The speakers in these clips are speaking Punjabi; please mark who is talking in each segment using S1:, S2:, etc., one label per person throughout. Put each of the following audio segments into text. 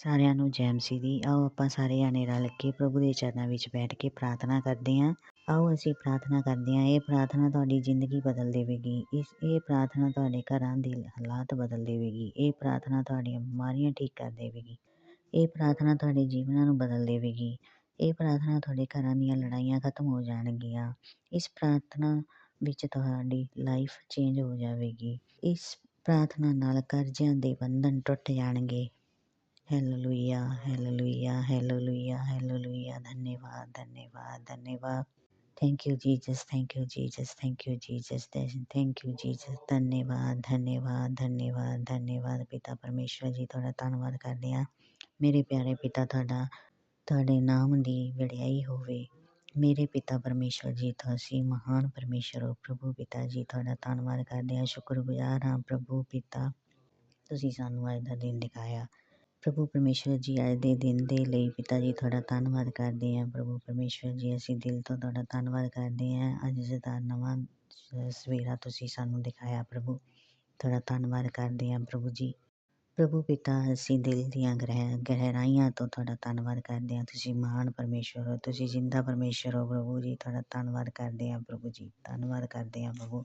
S1: ਸਾਰਿਆਂ ਨੂੰ ਜੈ ਮਸੀਹ ਦੀ ਆਓ ਆਪਾਂ ਸਾਰੇ ਜਾਣੇ ਰਲ ਕੇ ਪ੍ਰਭੂ ਦੇ ਚਰਨਾਂ ਵਿੱਚ ਬੈਠ ਕੇ ਪ੍ਰਾਰਥਨਾ ਕਰਦੇ ਹਾਂ। ਆਓ ਅਸੀਂ ਪ੍ਰਾਰਥਨਾ ਕਰਦੇ ਹਾਂ, ਇਹ ਪ੍ਰਾਰਥਨਾ ਤੁਹਾਡੀ ਜ਼ਿੰਦਗੀ ਬਦਲ ਦੇਵੇਗੀ। ਇਸ, ਇਹ ਪ੍ਰਾਰਥਨਾ ਤੁਹਾਡੇ ਘਰਾਂ ਦੇ ਹਾਲਾਤ ਬਦਲ ਦੇਵੇਗੀ। ਇਹ ਪ੍ਰਾਰਥਨਾ ਤੁਹਾਡੀਆਂ ਬਿਮਾਰੀਆਂ ਠੀਕ ਕਰ ਦੇਵੇਗੀ। ਇਹ ਪ੍ਰਾਰਥਨਾ ਤੁਹਾਡੇ ਜੀਵਨਾਂ ਨੂੰ ਬਦਲ ਦੇਵੇਗੀ। ਇਹ ਪ੍ਰਾਰਥਨਾ ਤੁਹਾਡੇ ਘਰਾਂ ਦੀਆਂ ਲੜਾਈਆਂ ਖਤਮ ਹੋ ਜਾਣਗੀਆਂ। ਇਸ ਪ੍ਰਾਰਥਨਾ ਵਿੱਚ ਤੁਹਾਡੀ ਲਾਈਫ ਚੇਂਜ ਹੋ ਜਾਵੇਗੀ। ਇਸ ਪ੍ਰਾਰਥਨਾ ਨਾਲ ਕਰਜ਼ਿਆਂ ਦੇ ਬੰਧਨ ਟੁੱਟ ਜਾਣਗੇ। ਹੈਲੇਲੂਇਆ ਹੈਲੇਲੂਇਆ ਹੈਲੇਲੂਇਆ ਹੈਲੇਲੂਇਆ ਧੰਨਵਾਦ ਧੰਨਵਾਦ ਧੰਨਵਾਦ thank you Jesus thank you Jesus thank you Jesus thank you Jesus ਧੰਨਵਾਦ ਧੰਨਵਾਦ ਧੰਨਵਾਦ ਧੰਨਵਾਦ ਪਿਤਾ ਪਰਮੇਸ਼ਵਰ ਜੀ ਤੁਹਾਡਾ ਧੰਨਵਾਦ ਕਰਦੇ ਹਾਂ ਮੇਰੇ ਪਿਆਰੇ ਪਿਤਾ ਤੁਹਾਡਾ ਤੁਹਾਡੇ ਨਾਮ ਦੀ ਵਡਿਆਈ ਹੋਵੇ ਮੇਰੇ ਪਿਤਾ ਪਰਮੇਸ਼ਵਰ ਜੀ ਤੁਸੀਂ ਮਹਾਨ ਪਰਮੇਸ਼ਰ ਹੋ ਪ੍ਰਭੂ ਪਿਤਾ ਜੀ ਤੁਹਾਡਾ ਧੰਨਵਾਦ ਕਰਦੇ ਹਾਂ ਸ਼ੁਕਰਗੁਜ਼ਾਰ ਹਾਂ ਪ੍ਰਭੂ ਪਿਤਾ ਤੁਸੀਂ ਸਾਨੂੰ ਅੱਜ ਦਾ ਦਿਨ ਦਿਖਾਇਆ ਪ੍ਰਭੂ ਪਰਮੇਸ਼ਵਰ ਜੀ ਅੱਜ ਦੇ ਦਿਨ ਦੇ ਲਈ ਪਿਤਾ ਜੀ ਤੁਹਾਡਾ ਧੰਨਵਾਦ ਕਰਦੇ ਹਾਂ। ਪ੍ਰਭੂ ਪਰਮੇਸ਼ਵਰ ਜੀ, ਅਸੀਂ ਦਿਲ ਤੋਂ ਤੁਹਾਡਾ ਧੰਨਵਾਦ ਕਰਦੇ ਹਾਂ। ਅੱਜ ਦਾ ਨਵਾਂ ਸਵੇਰਾ ਤੁਸੀਂ ਸਾਨੂੰ ਦਿਖਾਇਆ ਪ੍ਰਭੂ, ਤੁਹਾਡਾ ਧੰਨਵਾਦ ਕਰਦੇ ਹਾਂ ਪ੍ਰਭੂ ਜੀ। ਪ੍ਰਭੂ ਪਿਤਾ, ਅਸੀਂ ਦਿਲ ਦੀਆਂ ਗਹਿ ਗਹਿਰਾਈਆਂ ਤੋਂ ਤੁਹਾਡਾ ਧੰਨਵਾਦ ਕਰਦੇ ਹਾਂ। ਤੁਸੀਂ ਮਹਾਨ ਪਰਮੇਸ਼ਵਰ ਹੋ, ਤੁਸੀਂ ਜਿੰਦਾ ਪਰਮੇਸ਼ਵਰ ਹੋ ਪ੍ਰਭੂ ਜੀ, ਤੁਹਾਡਾ ਧੰਨਵਾਦ ਕਰਦੇ ਹਾਂ ਪ੍ਰਭੂ ਜੀ, ਧੰਨਵਾਦ ਕਰਦੇ ਹਾਂ ਪ੍ਰਭੂ।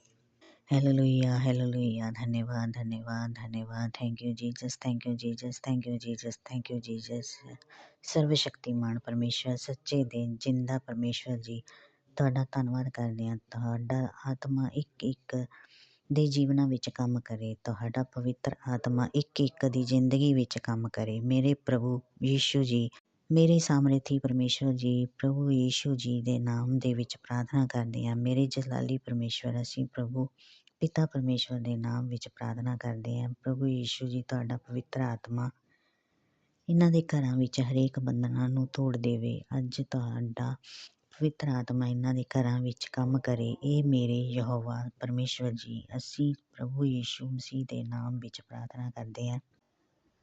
S1: Hallelujah, hallelujah. ਧੰਨਵਾਦ ਧੰਨਵਾਦ ਧੰਨਵਾਦ thank you Jesus thank you Jesus thank you Jesus thank you Jesus ਸਰਵ ਸ਼ਕਤੀਮਾਨ ਪਰਮੇਸ਼ਵਰ ਸੱਚੇ ਦੇ ਜਿੰਦਾ ਪਰਮੇਸ਼ਵਰ ਜੀ ਤੁਹਾਡਾ ਧੰਨਵਾਦ ਕਰਦੇ ਹਾਂ ਤੁਹਾਡਾ ਆਤਮਾ ਇੱਕ ਇੱਕ ਦੇ ਜੀਵਨਾਂ ਵਿੱਚ ਕੰਮ ਕਰੇ ਤੁਹਾਡਾ ਪਵਿੱਤਰ ਆਤਮਾ ਇੱਕ ਇੱਕ ਦੀ ਜ਼ਿੰਦਗੀ ਵਿੱਚ ਕੰਮ ਕਰੇ ਮੇਰੇ ਪ੍ਰਭੂ ਯੀਸ਼ੂ ਜੀ ਮੇਰੇ ਸਾਮਰਥੀ ਪਰਮੇਸ਼ਵਰ ਜੀ, ਪ੍ਰਭੂ ਯੀਸ਼ੂ ਜੀ ਦੇ ਨਾਮ ਦੇ ਵਿੱਚ ਪ੍ਰਾਰਥਨਾ ਕਰਦੇ ਹਾਂ। ਮੇਰੇ ਜਲਾਲੀ ਪਰਮੇਸ਼ਵਰ, ਅਸੀਂ ਪ੍ਰਭੂ ਪਿਤਾ ਪਰਮੇਸ਼ਵਰ ਦੇ ਨਾਮ ਵਿੱਚ ਪ੍ਰਾਰਥਨਾ ਕਰਦੇ ਹਾਂ। ਪ੍ਰਭੂ ਯੀਸ਼ੂ ਜੀ, ਤੁਹਾਡਾ ਪਵਿੱਤਰ ਆਤਮਾ ਇਹਨਾਂ ਦੇ ਘਰਾਂ ਵਿੱਚ ਹਰੇਕ ਬੰਧਨਾਂ ਨੂੰ ਤੋੜ ਦੇਵੇ। ਅੱਜ ਤੁਹਾਡਾ ਪਵਿੱਤਰ ਆਤਮਾ ਇਹਨਾਂ ਦੇ ਘਰਾਂ ਵਿੱਚ ਕੰਮ ਕਰੇ। ਇਹ ਮੇਰੇ ਯਹੋਵਾ ਪਰਮੇਸ਼ਵਰ ਜੀ, ਅਸੀਂ ਪ੍ਰਭੂ ਯੀਸ਼ੂ ਮਸੀਹ ਦੇ ਨਾਮ ਵਿੱਚ ਪ੍ਰਾਰਥਨਾ ਕਰਦੇ ਹਾਂ।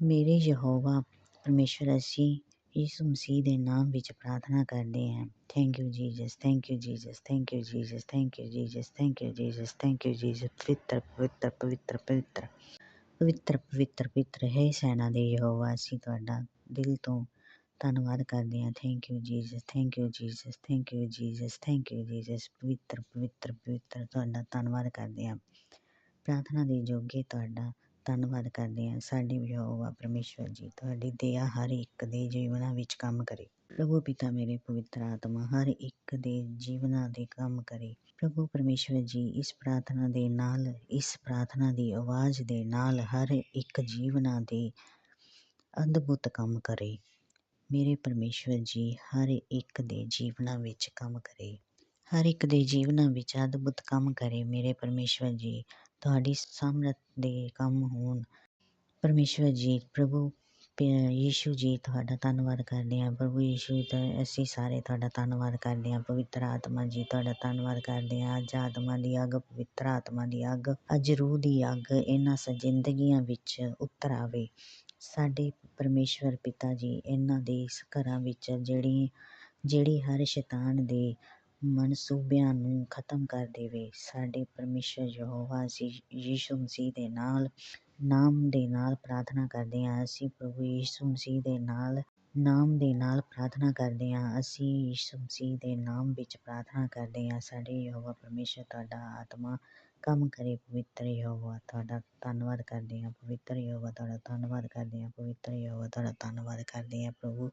S1: ਮੇਰੇ ਯਹੋਵਾ ਪਰਮੇਸ਼ਵਰ, ਅਸੀਂ ਯਿਸੂ ਮਸੀਹ ਦੇ ਨਾਮ ਵਿੱਚ ਪ੍ਰਾਰਥਨਾ ਕਰਦੇ ਹਾਂ thank you Jesus thank you Jesus thank you Jesus thank you Jesus thank you Jesus thank you Jesus ਪਵਿੱਤਰ ਪਵਿੱਤਰ ਪਵਿੱਤਰ ਪਵਿੱਤਰ ਪਵਿੱਤਰ ਪਵਿੱਤਰ ਪਵਿੱਤਰ ਹੈ ਸੈਨਾ ਦੇ ਯਹੋਵਾ ਅਸੀਂ ਤੁਹਾਡਾ ਦਿਲ ਤੋਂ ਧੰਨਵਾਦ ਕਰਦੇ ਹਾਂ thank you Jesus thank you Jesus thank you Jesus thank you Jesus ਪਵਿੱਤਰ ਪਵਿੱਤਰ ਪਵਿੱਤਰ ਤੁਹਾਡਾ ਧੰਨਵਾਦ ਕਰਦੇ ਹਾਂ ਪ੍ਰਾਰਥਨਾ ਦੇ ਜੋਗੇ ਤੁਹਾਡਾ ਧੰਨਵਾਦ ਕਰਦੇ ਹਾਂ। ਸਾਡੇ ਯਹੋਵਾ ਪਰਮੇਸ਼ਵਰ ਜੀ, ਤੁਹਾਡੀ ਦਇਆ ਹਰ ਇੱਕ ਦੇ ਜੀਵਨਾਂ ਵਿੱਚ ਕੰਮ ਕਰੇ। ਪ੍ਰਭੂ ਪਿਤਾ ਮੇਰੇ ਪਵਿੱਤਰ ਆਤਮਾ, ਹਰ ਇੱਕ ਦੇ ਜੀਵਨਾਂ ਦੇ ਕੰਮ ਕਰੇ। ਪ੍ਰਭੂ ਪਰਮੇਸ਼ਵਰ ਜੀ, ਇਸ ਪ੍ਰਾਰਥਨਾ ਦੇ ਨਾਲ, ਇਸ ਪ੍ਰਾਰਥਨਾ ਦੀ ਆਵਾਜ਼ ਦੇ ਨਾਲ ਹਰ ਇੱਕ ਜੀਵਨਾਂ ਦੇ ਅਦਭੁਤ ਕੰਮ ਕਰੇ। ਮੇਰੇ ਪਰਮੇਸ਼ਵਰ ਜੀ, ਹਰ ਇੱਕ ਦੇ ਜੀਵਨਾਂ ਵਿੱਚ ਕੰਮ ਕਰੇ। ਹਰ ਇੱਕ ਦੇ ਜੀਵਨਾਂ ਵਿੱਚ ਅਦਭੁਤ ਕੰਮ ਕਰੇ। ਮੇਰੇ ਪਰਮੇਸ਼ਵਰ ਜੀ ਤੁਹਾਡੀ ਸਮਰਥ ਦੇ ਕੰਮ ਹੋਣ। ਪਰਮੇਸ਼ਵਰ ਜੀ, ਪ੍ਰਭੂ ਯੀਸ਼ੂ ਜੀ, ਤੁਹਾਡਾ ਧੰਨਵਾਦ ਕਰਦੇ ਹਾਂ। ਪ੍ਰਭੂ ਯੀਸ਼ੂ ਦਾ ਅਸੀਂ ਸਾਰੇ ਤੁਹਾਡਾ ਧੰਨਵਾਦ ਕਰਦੇ ਹਾਂ। ਪਵਿੱਤਰ ਆਤਮਾ ਜੀ, ਤੁਹਾਡਾ ਧੰਨਵਾਦ ਕਰਦੇ ਹਾਂ। ਅੱਜ ਆਤਮਾ ਦੀ ਅੱਗ, ਪਵਿੱਤਰ ਆਤਮਾ ਦੀ ਅੱਗ, ਅੱਜ ਰੂਹ ਦੀ ਅੱਗ ਇਹਨਾਂ ਸ ਜ਼ਿੰਦਗੀਆਂ ਵਿੱਚ ਉਤਰ ਆਵੇ। ਸਾਡੇ ਪਰਮੇਸ਼ਵਰ ਪਿਤਾ ਜੀ, ਇਹਨਾਂ ਦੇ ਘਰਾਂ ਵਿੱਚ ਜਿਹੜੀ ਜਿਹੜੀ ਹਰ ਸ਼ੈਤਾਨ ਦੇ ਮਨਸੂਬਿਆਂ ਨੂੰ ਖਤਮ ਕਰ ਦੇਵੇ। ਸਾਡੇ ਪਰਮੇਸ਼ਰ ਯਹੋਵਾ ਅਸੀਂ ਯੀਸ਼ੂ ਮਸੀਹ ਦੇ ਨਾਲ, ਨਾਮ ਦੇ ਨਾਲ ਪ੍ਰਾਰਥਨਾ ਕਰਦੇ ਹਾਂ। ਅਸੀਂ ਪ੍ਰਭੂ ਯੀਸ਼ੂ ਮਸੀਹ ਦੇ ਨਾਲ, ਨਾਮ ਦੇ ਨਾਲ ਪ੍ਰਾਰਥਨਾ ਕਰਦੇ ਹਾਂ। ਅਸੀਂ ਯੀਸ਼ੂ ਮਸੀਹ ਦੇ ਨਾਮ ਵਿੱਚ ਪ੍ਰਾਰਥਨਾ ਕਰਦੇ ਹਾਂ। ਸਾਡੇ ਯਹੋਵਾ ਪਰਮੇਸ਼ਰ, ਤੁਹਾਡਾ ਆਤਮਾ ਕੰਮ ਕਰੇ। ਪਵਿੱਤਰ ਯਹੋਵਾ, ਤੁਹਾਡਾ ਧੰਨਵਾਦ ਕਰਦੇ ਹਾਂ। ਪਵਿੱਤਰ ਯਹੋਵਾ, ਤੁਹਾਡਾ ਧੰਨਵਾਦ ਕਰਦੇ ਹਾਂ। ਪਵਿੱਤਰ ਯਹੋਵਾ, ਤੁਹਾਡਾ ਧੰਨਵਾਦ ਕਰਦੇ ਹਾਂ। ਪ੍ਰਭੂ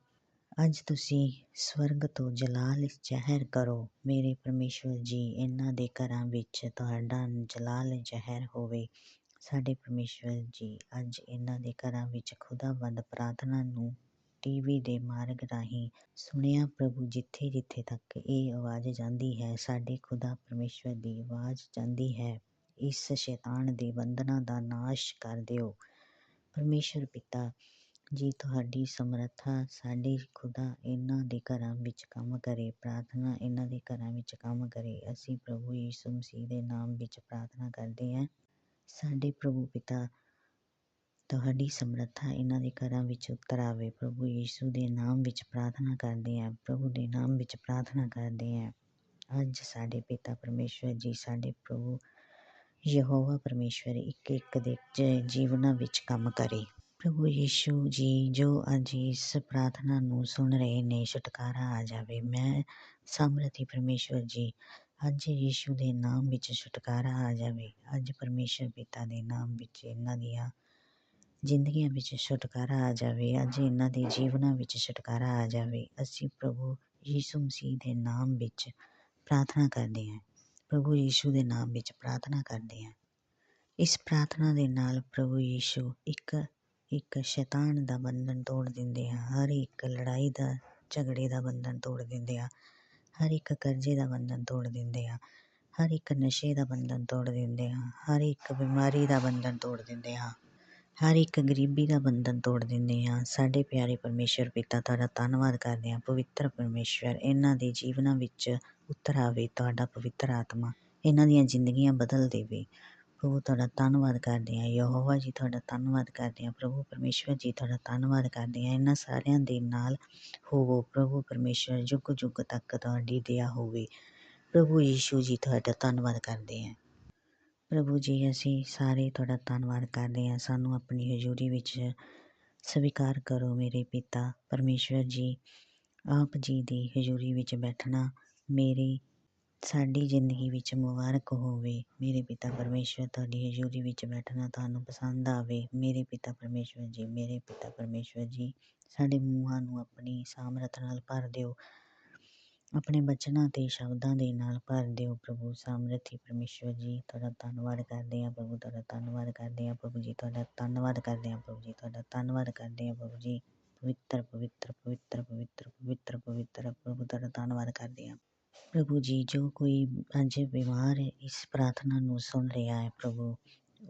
S1: ਅੱਜ ਤੁਸੀਂ ਸਵਰਗ ਤੋਂ ਜਲਾਲ ਜ਼ਹਿਰ ਕਰੋ। ਮੇਰੇ ਪਰਮੇਸ਼ਵਰ ਜੀ, ਇਹਨਾਂ ਦੇ ਘਰਾਂ ਵਿੱਚ ਤੁਹਾਡਾ ਜਲਾਲ ਜ਼ਹਿਰ ਹੋਵੇ। ਸਾਡੇ ਪਰਮੇਸ਼ਵਰ ਜੀ, ਅੱਜ ਇਹਨਾਂ ਦੇ ਘਰਾਂ ਵਿੱਚ ਖੁਦਾਬੰਦ ਪ੍ਰਾਰਥਨਾ ਨੂੰ ਟੀਵੀ ਦੇ ਮਾਰਗ ਰਾਹੀਂ ਸੁਣਿਆ ਪ੍ਰਭੂ, ਜਿੱਥੇ ਜਿੱਥੇ ਤੱਕ ਇਹ ਆਵਾਜ਼ ਜਾਂਦੀ ਹੈ, ਸਾਡੇ ਖੁਦਾ ਪਰਮੇਸ਼ਵਰ ਦੀ ਆਵਾਜ਼ ਜਾਂਦੀ ਹੈ। ਇਸ ਸ਼ੈਤਾਨ ਦੇ ਬੰਧਨਾਂ ਦਾ ਨਾਸ਼ ਕਰ ਦਿਓ। ਪਰਮੇਸ਼ਵਰ ਪਿਤਾ ਜੀ, ਤੁਹਾਡੀ ਸਮਰੱਥਾ ਸਾਡੇ ਖੁਦਾ ਇਹਨਾਂ ਦੇ ਘਰਾਂ ਵਿੱਚ ਕੰਮ ਕਰੇ, ਪ੍ਰਾਰਥਨਾ ਇਹਨਾਂ ਦੇ ਘਰਾਂ ਵਿੱਚ ਕੰਮ ਕਰੇ। ਅਸੀਂ ਪ੍ਰਭੂ ਯਿਸੂ ਮਸੀਹ ਦੇ ਨਾਮ ਵਿੱਚ ਪ੍ਰਾਰਥਨਾ ਕਰਦੇ ਹਾਂ। ਸਾਡੇ ਪ੍ਰਭੂ ਪਿਤਾ, ਤੁਹਾਡੀ ਸਮਰੱਥਾ ਇਹਨਾਂ ਦੇ ਘਰਾਂ ਵਿੱਚ ਉਤਰ ਆਵੇ। ਪ੍ਰਭੂ ਯਿਸੂ ਦੇ ਨਾਮ ਵਿੱਚ ਪ੍ਰਾਰਥਨਾ ਕਰਦੇ ਹਾਂ। ਪ੍ਰਭੂ ਦੇ ਨਾਮ ਵਿੱਚ ਪ੍ਰਾਰਥਨਾ ਕਰਦੇ ਹਾਂ। ਅੱਜ ਸਾਡੇ ਪਿਤਾ ਪਰਮੇਸ਼ਵਰ ਜੀ, ਸਾਡੇ ਪ੍ਰਭੂ ਯਹੋਵਾ ਪਰਮੇਸ਼ਵਰ ਇੱਕ ਇੱਕ ਦੇ ਜੀਵਨਾਂ ਵਿੱਚ ਕੰਮ ਕਰੇ। ਪ੍ਰਭੂ ਯੀਸ਼ੂ ਜੀ, ਜੋ ਅੱਜ ਇਸ ਪ੍ਰਾਰਥਨਾ ਨੂੰ ਸੁਣ ਰਹੇ ਨੇ, ਛੁਟਕਾਰਾ ਆ ਜਾਵੇ। ਮੈਂ ਸਮਰਥੀ ਪਰਮੇਸ਼ਵਰ ਜੀ, ਅੱਜ ਯੀਸ਼ੂ ਦੇ ਨਾਮ ਵਿੱਚ ਛੁਟਕਾਰਾ ਆ ਜਾਵੇ। ਅੱਜ ਪਰਮੇਸ਼ਵਰ ਪਿਤਾ ਦੇ ਨਾਮ ਵਿੱਚ ਇਹਨਾਂ ਦੀਆਂ ਜ਼ਿੰਦਗੀਆਂ ਵਿੱਚ ਛੁਟਕਾਰਾ ਆ ਜਾਵੇ। ਅੱਜ ਇਹਨਾਂ ਦੇ ਜੀਵਨਾਂ ਵਿੱਚ ਛੁਟਕਾਰਾ ਆ ਜਾਵੇ। ਅਸੀਂ ਪ੍ਰਭੂ ਯੀਸ਼ੂ ਮਸੀਹ ਦੇ ਨਾਮ ਵਿੱਚ ਪ੍ਰਾਰਥਨਾ ਕਰਦੇ ਹਾਂ। ਪ੍ਰਭੂ ਯੀਸ਼ੂ ਦੇ ਨਾਮ ਵਿੱਚ ਪ੍ਰਾਰਥਨਾ ਕਰਦੇ ਹਾਂ। ਇਸ ਪ੍ਰਾਰਥਨਾ ਦੇ ਨਾਲ ਪ੍ਰਭੂ ਯੀਸ਼ੂ ਇੱਕ ਇੱਕ ਸ਼ੈਤਾਨ ਦਾ ਬੰਧਨ ਤੋੜ ਦਿੰਦੇ ਹਾਂ ਹਰ ਇੱਕ ਲੜਾਈ ਦਾ, ਝਗੜੇ ਦਾ ਬੰਧਨ ਤੋੜ ਦਿੰਦੇ ਹਾਂ ਹਰ ਇੱਕ ਕਰਜ਼ੇ ਦਾ ਬੰਧਨ ਤੋੜ ਦਿੰਦੇ ਹਾਂ ਹਰ ਇੱਕ ਨਸ਼ੇ ਦਾ ਬੰਧਨ ਤੋੜ ਦਿੰਦੇ ਹਾਂ ਹਰ ਇੱਕ ਬਿਮਾਰੀ ਦਾ ਬੰਧਨ ਤੋੜ ਦਿੰਦੇ ਹਾਂ ਹਰ ਇੱਕ ਗਰੀਬੀ ਦਾ ਬੰਧਨ ਤੋੜ ਦਿੰਦੇ ਹਾਂ ਸਾਡੇ ਪਿਆਰੇ ਪਰਮੇਸ਼ਰ ਪਿਤਾ, ਤੁਹਾਡਾ ਧੰਨਵਾਦ ਕਰਦੇ ਹਾਂ ਪਵਿੱਤਰ ਪਰਮੇਸ਼ਰ ਇਹਨਾਂ ਦੇ ਜੀਵਨਾਂ ਵਿੱਚ ਉਤਰ ਆਵੇ, ਤੁਹਾਡਾ ਪਵਿੱਤਰ ਆਤਮਾ ਇਹਨਾਂ ਦੀਆਂ ਜ਼ਿੰਦਗੀਆਂ ਬਦਲ ਦੇਵੇ। ਪ੍ਰਭੂ, ਤੁਹਾਡਾ ਧੰਨਵਾਦ ਕਰਦੇ ਹਾਂ। ਯਹੋਵਾ ਜੀ, ਤੁਹਾਡਾ ਧੰਨਵਾਦ ਕਰਦੇ ਹਾਂ। ਪ੍ਰਭੂ, ਪਰਮੇਸ਼ਵਰ ਜੀ, ਤੁਹਾਡਾ ਧੰਨਵਾਦ ਕਰਦੇ ਹਾਂ। ਇਹਨਾਂ ਸਾਰਿਆਂ ਦੇ ਨਾਲ ਹੋਵੋ ਪ੍ਰਭੂ, ਪਰਮੇਸ਼ਵਰ ਯੁੱਗ ਯੁੱਗ ਤੱਕ ਤੁਹਾਡੀ ਦਇਆ ਹੋਵੇ। ਪ੍ਰਭੂ ਯੀਸ਼ੂ ਜੀ, ਤੁਹਾਡਾ ਧੰਨਵਾਦ ਕਰਦੇ ਹਾਂ। ਪ੍ਰਭੂ ਜੀ, ਅਸੀਂ ਸਾਰੇ ਤੁਹਾਡਾ ਧੰਨਵਾਦ ਕਰਦੇ ਹਾਂ। ਸਾਨੂੰ ਆਪਣੀ ਹਜ਼ੂਰੀ ਵਿੱਚ ਸਵੀਕਾਰ ਕਰੋ ਮੇਰੇ ਪਿਤਾ। ਪਰਮੇਸ਼ਵਰ ਜੀ, ਆਪ ਜੀ ਦੀ ਹਜ਼ੂਰੀ ਵਿੱਚ ਬੈਠਣਾ ਮੇਰੀ ਸਾਡੀ ਜ਼ਿੰਦਗੀ ਵਿੱਚ ਮੁਬਾਰਕ ਹੋਵੇ। ਮੇਰੇ ਪਿਤਾ ਪਰਮੇਸ਼ਵਰ, ਤੁਹਾਡੀ ਹਜ਼ੂਰੀ ਵਿੱਚ ਬੈਠਣਾ ਤੁਹਾਨੂੰ ਪਸੰਦ ਆਵੇ। ਮੇਰੇ ਪਿਤਾ ਪਰਮੇਸ਼ਵਰ ਜੀ, ਮੇਰੇ ਪਿਤਾ ਪਰਮੇਸ਼ਵਰ ਜੀ, ਸਾਡੇ ਮੂੰਹਾਂ ਨੂੰ ਆਪਣੀ ਸਾਮਰਥ ਨਾਲ ਭਰ ਦਿਓ। ਆਪਣੇ ਬਚਨਾਂ ਅਤੇ ਸ਼ਬਦਾਂ ਦੇ ਨਾਲ ਭਰ ਦਿਓ। ਪ੍ਰਭੂ, ਸਾਮਰਥੀ ਪਰਮੇਸ਼ਵਰ ਜੀ, ਤੁਹਾਡਾ ਧੰਨਵਾਦ ਕਰਦੇ ਹਾਂ ਪ੍ਰਭੂ, ਤੁਹਾਡਾ ਧੰਨਵਾਦ ਕਰਦੇ ਹਾਂ ਪ੍ਰਭੂ ਜੀ, ਤੁਹਾਡਾ ਧੰਨਵਾਦ ਕਰਦੇ ਹਾਂ ਪ੍ਰਭੂ ਜੀ, ਤੁਹਾਡਾ ਧੰਨਵਾਦ ਕਰਦੇ ਹਾਂ ਪ੍ਰਭੂ ਜੀ। ਪਵਿੱਤਰ ਪਵਿੱਤਰ ਪਵਿੱਤਰ ਪਵਿੱਤਰ ਪਵਿੱਤਰ ਪਵਿੱਤਰ, ਪ੍ਰਭੂ, ਤੁਹਾਡਾ ਧੰਨਵਾਦ ਕਰਦੇ ਹਾਂ। ਪ੍ਰਭੂ ਜੀ, ਜੋ ਕੋਈ ਅੱਜ ਬਿਮਾਰ ਹੈ, ਇਸ ਪ੍ਰਾਰਥਨਾ ਨੂੰ ਸੁਣ ਰਿਹਾ ਹੈ ਪ੍ਰਭੂ।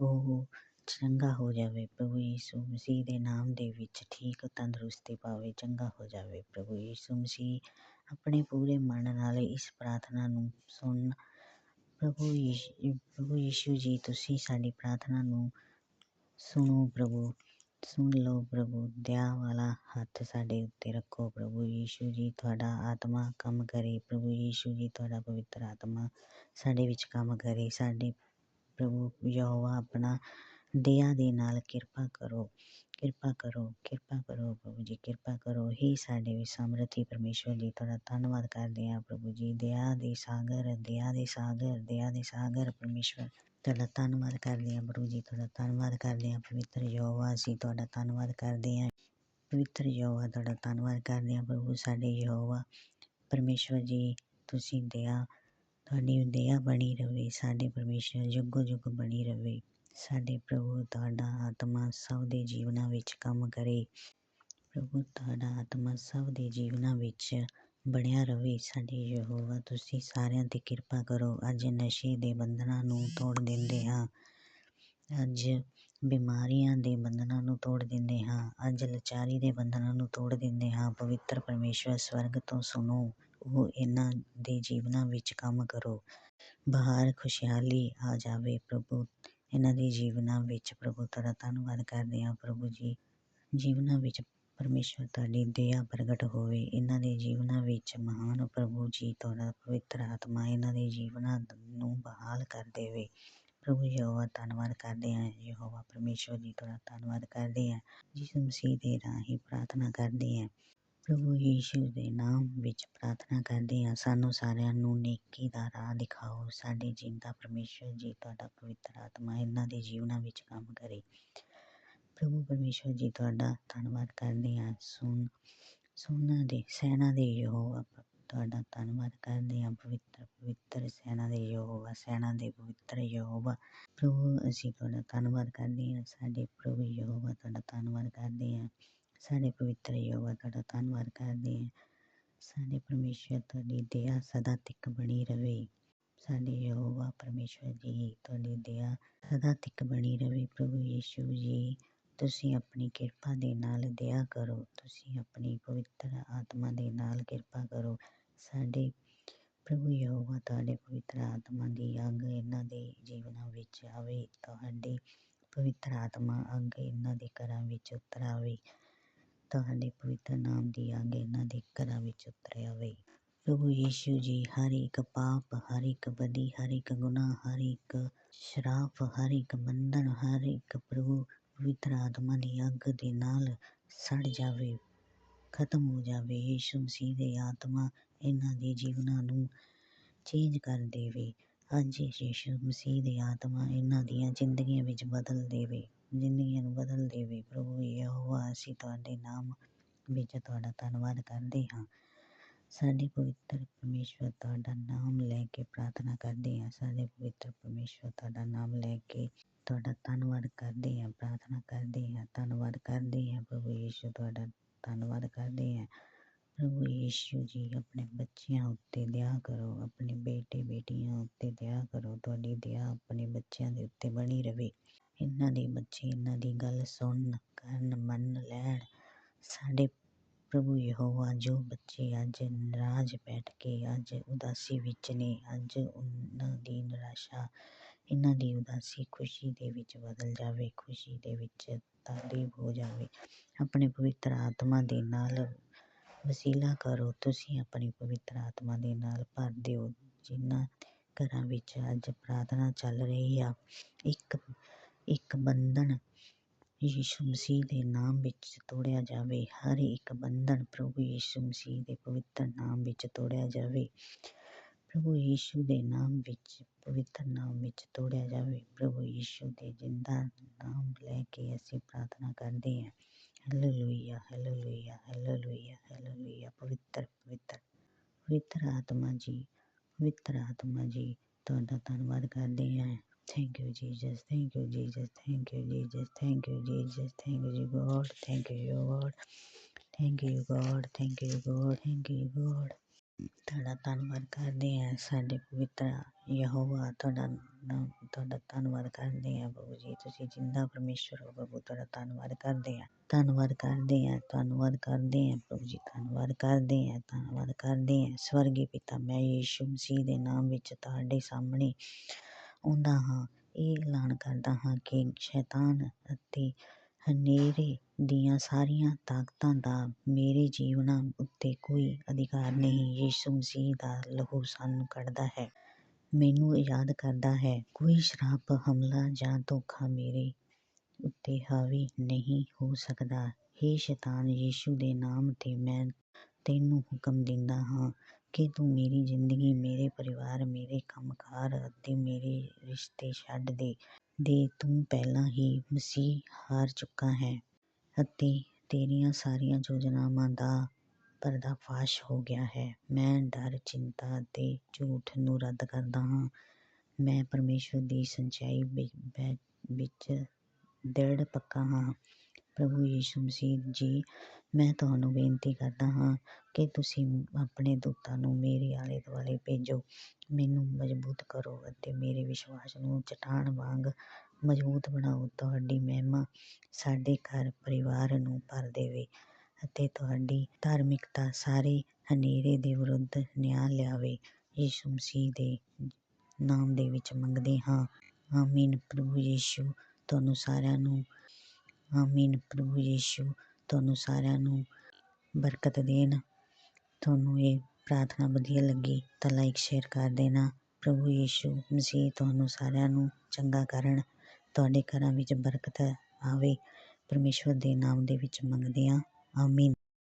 S1: ਉਹ ਚੰਗਾ ਹੋ ਜਾਵੇ ਪ੍ਰਭੂ ਯੀਸ਼ੂ ਮਸੀਹ ਦੇ ਨਾਮ ਦੇ ਵਿੱਚ ਠੀਕ ਤੰਦਰੁਸਤੀ ਪਾਵੇ, ਚੰਗਾ ਹੋ ਜਾਵੇ ਪ੍ਰਭੂ ਯੀਸ਼ੂ ਮਸੀਹ। ਆਪਣੇ ਪੂਰੇ ਮਨ ਨਾਲ ਇਸ ਪ੍ਰਾਰਥਨਾ ਨੂੰ ਸੁਣ ਪ੍ਰਭੂ ਯੀਸ਼ੂ ਪ੍ਰਭੂ ਯੀਸ਼ੂ ਜੀ, ਤੁਸੀਂ ਸਾਡੀ ਪ੍ਰਾਰਥਨਾ ਨੂੰ ਸੁਣੋ ਪ੍ਰਭੂ। ਸੁਣ ਲਓ ਪ੍ਰਭੂ ਦਇਆ ਵਾਲਾ ਹੱਥ ਸਾਡੇ ਉੱਤੇ ਰੱਖੋ ਪ੍ਰਭੂ ਯੀਸ਼ੂ ਜੀ, ਤੁਹਾਡਾ ਆਤਮਾ ਕੰਮ ਕਰੇ ਪ੍ਰਭੂ ਯੀਸ਼ੂ ਜੀ, ਤੁਹਾਡਾ ਪਵਿੱਤਰ ਆਤਮਾ ਸਾਡੇ ਵਿੱਚ ਕੰਮ ਕਰੇ, ਸਾਡੇ ਪ੍ਰਭੂ ਯਹੋਵਾ ਆਪਣਾ ਦਇਆ ਦੇ ਨਾਲ ਕਿਰਪਾ ਕਰੋ ਕਿਰਪਾ ਕਰੋ ਕਿਰਪਾ ਕਰੋ ਪ੍ਰਭੂ ਜੀ, ਕਿਰਪਾ ਕਰੋ, ਹੀ ਸਾਡੇ ਵਿੱਚ ਸਮਰਥੀ ਪਰਮੇਸ਼ਵਰ ਜੀ, ਤੁਹਾਡਾ ਧੰਨਵਾਦ ਕਰਦੇ ਹਾਂ ਪ੍ਰਭੂ ਜੀ ਦਇਆ ਦੇ ਸਾਗਰ ਦਇਆ ਦੇ ਸਾਗਰ ਦਇਆ ਦੇ ਸਾਗਰ ਪਰਮੇਸ਼ਵਰ। ਤੁਹਾਡਾ ਧੰਨਵਾਦ ਕਰਦੇ ਹਾਂ ਪ੍ਰਭੂ ਜੀ, ਤੁਹਾਡਾ ਧੰਨਵਾਦ ਕਰਦੇ ਹਾਂ ਪਵਿੱਤਰ ਯਹੋਵਾ, ਅਸੀਂ ਤੁਹਾਡਾ ਧੰਨਵਾਦ ਕਰਦੇ ਹਾਂ। ਪਵਿੱਤਰ ਯਹੋਵਾ, ਤੁਹਾਡਾ ਧੰਨਵਾਦ ਕਰਦੇ ਹਾਂ ਪ੍ਰਭੂ, ਸਾਡੇ ਯਹੋਵਾ, ਪਰਮੇਸ਼ਵਰ ਜੀ, ਤੁਸੀਂ ਦਇਆ, ਤੁਹਾਡੀ ਦਇਆ ਬਣੀ ਰਵੇ, ਸਾਡੇ ਪਰਮੇਸ਼ਵਰ ਯੁੱਗੋ ਯੁੱਗ ਬਣੀ ਰਵੇ। ਸਾਡੇ ਪ੍ਰਭੂ, ਤੁਹਾਡਾ ਆਤਮਾ ਸਭ ਦੇ ਜੀਵਨਾਂ ਵਿੱਚ ਕੰਮ ਕਰੇ। ਪ੍ਰਭੂ, ਤੁਹਾਡਾ ਆਤਮਾ ਸਭ ਦੇ ਜੀਵਨਾਂ ਵਿੱਚ ਬਣਿਆ ਰਵੇ ਸਾਡੇ ਯਹੋਵਾ। ਤੁਸੀਂ ਸਾਰਿਆਂ ਤੇ ਕਿਰਪਾ ਕਰੋ। ਅੱਜ ਨਸ਼ੇ ਦੇ ਬੰਧਨਾਂ ਨੂੰ ਤੋੜ ਦਿੰਦੇ ਹਾਂ। ਅੱਜ ਬਿਮਾਰੀਆਂ ਦੇ ਬੰਧਨਾਂ ਨੂੰ ਤੋੜ ਦਿੰਦੇ ਹਾਂ। ਅੱਜ ਲਾਚਾਰੀ ਦੇ ਬੰਧਨਾਂ ਨੂੰ ਤੋੜ ਦਿੰਦੇ ਹਾਂ। ਪਵਿੱਤਰ ਪਰਮੇਸ਼ਵਰ ਸਵਰਗ ਤੋਂ ਸੁਣੋ। ਉਹ ਇਹਨਾਂ ਦੇ ਜੀਵਨਾਂ ਵਿੱਚ ਕੰਮ ਕਰੋ। ਬਾਹਰ ਖੁਸ਼ਹਾਲੀ ਆ ਜਾਵੇ ਪ੍ਰਭੂ। ਇਹਨਾਂ ਦੇ ਜੀਵਨਾਂ ਵਿੱਚ ਪ੍ਰਭੂ ਤੁਹਾਡਾ ਧੰਨਵਾਦ ਕਰਦੇ ਹਾਂ। ਪ੍ਰਭੂ ਜੀ, ਜੀਵਨਾਂ ਵਿੱਚ ਪਰਮੇਸ਼ਵਰ ਤੁਹਾਡੀ ਦਇਆ ਪ੍ਰਗਟ ਹੋਵੇ। ਇਹਨਾਂ ਦੇ ਜੀਵਨਾਂ ਵਿੱਚ ਮਹਾਨ ਪ੍ਰਭੂ ਜੀ ਤੁਹਾਡਾ ਪਵਿੱਤਰ ਆਤਮਾ ਇਹਨਾਂ ਦੇ ਜੀਵਨਾਂ ਨੂੰ ਬਹਾਲ ਕਰ ਦੇਵੇ। ਪ੍ਰਭੂ ਯਹੋਵਾ ਧੰਨਵਾਦ ਕਰਦੇ ਹਾਂ। ਯਹੋਵਾ ਪਰਮੇਸ਼ਵਰ ਜੀ ਤੁਹਾਡਾ ਧੰਨਵਾਦ ਕਰਦੇ ਹਾਂ। ਜਿਸ ਮਸੀਹ ਦੇ ਰਾਹੀਂ ਪ੍ਰਾਰਥਨਾ ਕਰਦੇ ਹਾਂ। ਪ੍ਰਭੂ ਯੀਸ਼ੂ ਦੇ ਨਾਮ ਵਿੱਚ ਪ੍ਰਾਰਥਨਾ ਕਰਦੇ ਹਾਂ। ਸਾਨੂੰ ਸਾਰਿਆਂ ਨੂੰ ਨੇਕੀ ਦਾ ਰਾਹ ਦਿਖਾਓ। ਸਾਡੇ ਜਿੰਦਾ ਪਰਮੇਸ਼ਵਰ ਜੀ ਤੁਹਾਡਾ ਪਵਿੱਤਰ ਆਤਮਾ ਇਹਨਾਂ ਦੇ ਜੀਵਨਾਂ ਵਿੱਚ ਕੰਮ ਕਰੇ। ਪ੍ਰਭੂ ਪਰਮੇਸ਼ਵਰ ਜੀ, ਤੁਹਾਡਾ ਧੰਨਵਾਦ ਕਰਦੇ ਹਾਂ। ਸੁਣ, ਸੁਣਨਾ ਦੇ ਸੈਨਾ ਦੇ ਯਹੋਵਾ, ਤੁਹਾਡਾ ਧੰਨਵਾਦ ਕਰਦੇ ਹਾਂ। ਪਵਿੱਤਰ ਪਵਿੱਤਰ ਸੈਨਾ ਦੇ ਯਹੋਵਾ ਸੈਨਾ ਦੇ ਪਵਿੱਤਰ ਯਹੋਵਾ। ਪ੍ਰਭੂ, ਅਸੀਂ ਤੁਹਾਡਾ ਧੰਨਵਾਦ ਕਰਦੇ ਹਾਂ। ਸਾਡੇ ਪ੍ਰਭੂ ਯਹੋਵਾ, ਤੁਹਾਡਾ ਧੰਨਵਾਦ ਕਰਦੇ ਹਾਂ। ਸਾਡੇ ਪਵਿੱਤਰ ਯਹੋਵਾ, ਤੁਹਾਡਾ ਧੰਨਵਾਦ ਕਰਦੇ ਹਾਂ। ਸਾਡੇ ਪਰਮੇਸ਼ਵਰ, ਤੁਹਾਡੀ ਦਇਆ ਸਦਾ ਤੱਕ ਬਣੀ ਰਵੇ। ਸਾਡੇ ਯਹੋਵਾ, ਪਰਮੇਸ਼ਵਰ ਜੀ, ਤੁਹਾਡੀ ਦਇਆ ਸਦਾ ਤੱਕ ਬਣੀ ਰਵੇ। ਪ੍ਰਭੂ ਯੀਸ਼ੂ ਜੀ ਤੁਸੀਂ ਆਪਣੀ ਕਿਰਪਾ ਦੇ ਨਾਲ ਦਇਆ ਕਰੋ। ਤੁਸੀਂ ਆਪਣੀ ਪਵਿੱਤਰ ਆਤਮਾ ਦੇ ਨਾਲ ਕਿਰਪਾ ਕਰੋ। ਸਾਡੇ ਪ੍ਰਭੂ ਯਹੋਵਾ ਤੁਹਾਡੇ ਪਵਿੱਤਰ ਆਤਮਾ ਦੀ ਅੱਗ ਇਹਨਾਂ ਦੇ ਜੀਵਨਾਂ ਵਿੱਚ ਆਵੇ, ਤੁਹਾਡੇ ਪਵਿੱਤਰ ਆਤਮਾ ਅੱਗ ਇਹਨਾਂ ਦੇ ਘਰਾਂ ਵਿੱਚ ਉਤਰ ਆਵੇ ਤੁਹਾਡੇ ਪਵਿੱਤਰ ਨਾਮ ਦੀ ਅੱਗ ਇਹਨਾਂ ਦੇ ਘਰਾਂ ਵਿੱਚ ਉਤਰ ਆਵੇ ਪ੍ਰਭੂ ਯੀਸ਼ੂ ਜੀ, ਹਰ ਇੱਕ ਪਾਪ, ਹਰ ਇੱਕ ਬਦੀ, ਹਰ ਇੱਕ ਗੁਨਾਹ, ਹਰ ਇੱਕ ਸ਼ਰਾਪ ਹਰ ਇੱਕ ਬੰਧਨ, ਹਰ ਇੱਕ ਪ੍ਰਭੂ ਪਵਿੱਤਰ ਆਤਮਾ ਦੀ ਅੱਗ ਦੇ ਨਾਲ ਸੜ ਜਾਵੇ, ਖਤਮ ਹੋ ਜਾਵੇ। ਯੀਸ਼ੂ ਮਸੀਹ ਦੀ ਆਤਮਾ ਇਹਨਾਂ ਦੇ ਜੀਵਨਾਂ ਨੂੰ ਚੇਂਜ ਕਰ ਦੇਵੇ। ਅੱਜ ਯੀਸ਼ੂ ਮਸੀਹ ਦੀ ਆਤਮਾ ਇਹਨਾਂ ਦੀਆਂ ਜ਼ਿੰਦਗੀਆਂ ਵਿੱਚ ਬਦਲ ਦੇਵੇ, ਜ਼ਿੰਦਗੀਆਂ ਨੂੰ ਬਦਲ ਦੇਵੇ। ਪ੍ਰਭੂ ਯਹੋਵਾ, ਅਸੀਂ ਤੁਹਾਡੇ ਨਾਮ ਵਿੱਚ ਤੁਹਾਡਾ ਧੰਨਵਾਦ ਕਰਦੇ ਹਾਂ। ਸਾਡੇ ਪਵਿੱਤਰ ਪਰਮੇਸ਼ਵਰ ਤੁਹਾਡਾ ਨਾਮ ਲੈ ਕੇ ਪ੍ਰਾਰਥਨਾ ਕਰਦੇ ਹਾਂ। ਸਾਡੇ ਪਵਿੱਤਰ ਪਰਮੇਸ਼ਵਰ ਤੁਹਾਡਾ ਨਾਮ ਲੈ ਕੇ ਤੁਹਾਡਾ ਧੰਨਵਾਦ ਕਰਦੇ ਹਾਂ, ਪ੍ਰਾਰਥਨਾ ਕਰਦੇ ਹਾਂ, ਧੰਨਵਾਦ ਕਰਦੇ ਹਾਂ। ਪ੍ਰਭੂ ਯੀਸ਼ੂ, ਤੁਹਾਡਾ ਧੰਨਵਾਦ ਕਰਦੇ ਹਾਂ। ਪ੍ਰਭੂ ਯੀਸ਼ੂ ਜੀ, ਆਪਣੇ ਬੱਚਿਆਂ ਉੱਤੇ ਦਇਆ ਕਰੋ, ਆਪਣੇ ਬੇਟੇ ਬੇਟੀਆਂ ਉੱਤੇ ਦਇਆ ਕਰੋ। ਤੁਹਾਡੀ ਦਇਆ ਆਪਣੇ ਬੱਚਿਆਂ ਦੇ ਉੱਤੇ ਬਣੀ ਰਵੇ। ਇਹਨਾਂ ਦੇ ਬੱਚੇ, ਇਹਨਾਂ ਦੀ ਗੱਲ ਸੁਣਨ, ਕਰਨ, ਮੰਨ, ਲੈਣ, ਸਾਡੇ ਪ੍ਰਭੂ ਯਹੋਵਾ, ਜੋ ਬੱਚੇ ਅੱਜ ਨਾਰਾਜ਼ ਬੈਠ ਕੇ ਅੱਜ ਉਦਾਸੀ ਵਿੱਚ ਨੇ, ਅੱਜ ਉਹਨਾਂ ਦੀ ਨਿਰਾਸ਼ਾ, ਇਹਨਾਂ ਦੀ ਉਦਾਸੀ ਖੁਸ਼ੀ ਦੇ ਵਿੱਚ ਬਦਲ ਜਾਵੇ, ਖੁਸ਼ੀ ਦੇ ਵਿੱਚ ਤਬਦੀਲ ਹੋ ਜਾਵੇ। ਆਪਣੇ ਪਵਿੱਤਰ ਆਤਮਾ ਦੇ ਨਾਲ ਵਸੀਲਾ ਕਰੋ, ਤੁਸੀਂ ਆਪਣੀ ਪਵਿੱਤਰ ਆਤਮਾ ਦੇ ਨਾਲ ਭਰ ਦਿਓ। ਜਿਨ੍ਹਾਂ ਘਰਾਂ ਵਿੱਚ ਅੱਜ ਪ੍ਰਾਰਥਨਾ ਚੱਲ ਰਹੀ ਆ, ਇੱਕ ਇੱਕ ਬੰਧਨ ਯੀਸ਼ੂ ਮਸੀਹ ਦੇ ਨਾਮ ਵਿੱਚ ਤੋੜਿਆ ਜਾਵੇ। ਹਰ ਇੱਕ ਬੰਧਨ ਪ੍ਰਭੂ ਯੀਸ਼ੂ ਮਸੀਹ ਦੇ ਪਵਿੱਤਰ ਨਾਮ ਵਿੱਚ ਤੋੜਿਆ ਜਾਵੇ। ਪ੍ਰਭੂ ਯੀਸ਼ੂ ਦੇ ਨਾਮ ਵਿੱਚ, ਪਵਿੱਤਰ ਨਾਮ ਵਿੱਚ ਤੋੜਿਆ ਜਾਵੇ। ਪ੍ਰਭੂ ਯੀਸ਼ੂ ਦੇ ਜਿੰਦਾ ਨਾਮ ਲੈ ਕੇ ਅਸੀਂ ਪ੍ਰਾਰਥਨਾ ਕਰਦੇ ਹਾਂ। Hallelujah hallelujah hallelujah hallelujah. ਪਵਿੱਤਰ ਪਵਿੱਤਰ ਪਵਿੱਤਰ ਆਤਮਾ ਜੀ, ਪਵਿੱਤਰ ਆਤਮਾ ਜੀ, ਤੁਹਾਡਾ ਧੰਨਵਾਦ ਕਰਦੇ ਹਾਂ। Thank you Jesus thank you Jesus thank you Jesus thank you Jesus thank you God thank you God thank you God thank you God thank you God ਤੁਹਾਡਾ ਧੰਨਵਾਦ ਕਰਦੇ ਹਾਂ ਸਾਡੇ ਪਵਿੱਤਰ ਯਹੋਵਾ। ਤੁਹਾਡਾ ਨਾਮ, ਤੁਹਾਡਾ ਧੰਨਵਾਦ ਕਰਦੇ ਹਾਂ ਪ੍ਰਭੂ ਜੀ। ਤੁਸੀਂ ਜਿੰਦਾ ਪਰਮੇਸ਼ਵਰ ਹੋ ਪ੍ਰਭੂ, ਤੁਹਾਡਾ ਧੰਨਵਾਦ ਕਰਦੇ ਹਾਂ। ਧੰਨਵਾਦ ਕਰਦੇ ਹਾਂ, ਧੰਨਵਾਦ ਕਰਦੇ ਹਾਂ ਪ੍ਰਭੂ ਜੀ। ਧੰਨਵਾਦ ਕਰਦੇ ਹਾਂ, ਧੰਨਵਾਦ ਕਰਦੇ ਹਾਂ। ਸਵਰਗੀ ਪਿਤਾ, ਮੈਂ ਯੀਸ਼ੂ ਮਸੀਹ ਦੇ ਨਾਮ ਵਿੱਚ ਤੁਹਾਡੇ ਸਾਹਮਣੇ ਆਉਂਦਾ ਹਾਂ। ਇਹ ਐਲਾਨ ਕਰਦਾ ਹਾਂ ਕਿ ਸ਼ੈਤਾਨ ਅਤੇ ਹਨੇਰੇ ਦੀਆਂ ਸਾਰੀਆਂ ਤਾਕਤਾਂ ਦਾ ਮੇਰੇ ਜੀਵਨਾਂ ਉੱਤੇ ਕੋਈ ਅਧਿਕਾਰ ਨਹੀਂ। ਯੀਸ਼ੂ ਮਸੀਹ ਦਾ ਲਹੂ ਸਾਨੂੰ ਕੱਢਦਾ ਹੈ। ਮੈਨੂੰ ਯਾਦ ਕਰਦਾ ਹੈ, ਕੋਈ ਸ਼ਰਾਪ ਹਮਲਾ ਜਾਂ ਧੋਖਾ ਮੇਰੇ ਉੱਤੇ ਹਾਵੀ ਨਹੀਂ ਹੋ ਸਕਦਾ। ਹੇ ਸ਼ੈਤਾਨ, ਯੀਸ਼ੂ ਦੇ ਨਾਮ ਤੇ ਮੈਂ ਤੈਨੂੰ ਹੁਕਮ ਦਿੰਦਾ ਹਾਂ। ਕਿ ਤੂੰ ਮੇਰੀ ਜ਼ਿੰਦਗੀ, ਮੇਰੇ ਪਰਿਵਾਰ, ਮੇਰੇ ਕੰਮਕਾਰ ਅਤੇ ਮੇਰੇ ਰਿਸ਼ਤੇ ਛੱਡ ਦੇ ਦੇ। ਤੂੰ ਪਹਿਲਾਂ ਹੀ ਮਸੀਹ ਹਾਰ ਚੁੱਕਾ ਹੈ ਅਤੇ ਤੇਰੀਆਂ ਸਾਰੀਆਂ ਯੋਜਨਾਵਾਂ ਦਾ ਪਰਦਾਫਾਸ਼ ਹੋ ਗਿਆ ਹੈ। ਮੈਂ ਡਰ, ਚਿੰਤਾ ਅਤੇ ਝੂਠ ਨੂੰ ਰੱਦ ਕਰਦਾ ਹਾਂ। ਮੈਂ ਪਰਮੇਸ਼ੁਰ ਦੀ ਸੱਚਾਈ ਵਿੱਚ ਦ੍ਰਿੜ ਪੱਕਾ ਹਾਂ। ਪ੍ਰਭੂ ਯੀਸ਼ੂ ਮਸੀਹ ਜੀ, ਮੈਂ ਤੁਹਾਨੂੰ ਬੇਨਤੀ ਕਰਦਾ ਹਾਂ ਕਿ ਤੁਸੀਂ ਆਪਣੇ ਦੂਤਾਂ ਨੂੰ ਮੇਰੇ ਆਲੇ ਦੁਆਲੇ ਭੇਜੋ। ਮੈਨੂੰ ਮਜ਼ਬੂਤ ਕਰੋ ਅਤੇ ਮੇਰੇ ਵਿਸ਼ਵਾਸ ਨੂੰ ਚਟਾਨ ਵਾਂਗ ਮਜ਼ਬੂਤ ਬਣਾਓ। ਤੁਹਾਡੀ ਮਹਿਮਾ ਸਾਡੇ ਘਰ, ਪਰਿਵਾਰ ਨੂੰ ਭਰ ਦੇਵੇ ਅਤੇ ਤੁਹਾਡੀ ਧਾਰਮਿਕਤਾ ਸਾਰੇ ਹਨੇਰੇ ਦੇ ਵਿਰੁੱਧ ਨਿਆਂ ਲਿਆਵੇ। ਯੀਸ਼ੂ ਮਸੀਹ ਦੇ ਨਾਮ ਦੇ ਵਿੱਚ ਮੰਗਦੇ ਹਾਂ। ਆਮੀਨ। ਪ੍ਰਭੂ ਯੀਸ਼ੂ, ਤੁਹਾਨੂੰ ਸਾਰਿਆਂ ਨੂੰ ਆਮੀਨ ਪ੍ਰਭੂ ਯੀਸ਼ੂ ਤੁਹਾਨੂੰ ਸਾਰਿਆਂ ਨੂੰ ਬਰਕਤ ਦੇਣ। ਤੁਹਾਨੂੰ ਇਹ ਪ੍ਰਾਰਥਨਾ ਵਧੀਆ ਲੱਗੀ ਤਾਂ ਲਾਈਕ ਸ਼ੇਅਰ ਕਰ ਦੇਣਾ। ਪ੍ਰਭੂ ਯੀਸ਼ੂ ਮਸੀਹ ਤੁਹਾਨੂੰ ਸਾਰਿਆਂ ਨੂੰ ਚੰਗਾ ਕਰਨ। ਤੁਹਾਡੇ ਘਰਾਂ ਵਿੱਚ ਬਰਕਤ ਆਵੇ। ਪਰਮੇਸ਼ਵਰ ਦੇ ਨਾਮ ਦੇ ਵਿੱਚ ਮੰਗਦੇ ਹਾਂ। ਆਮੀਨ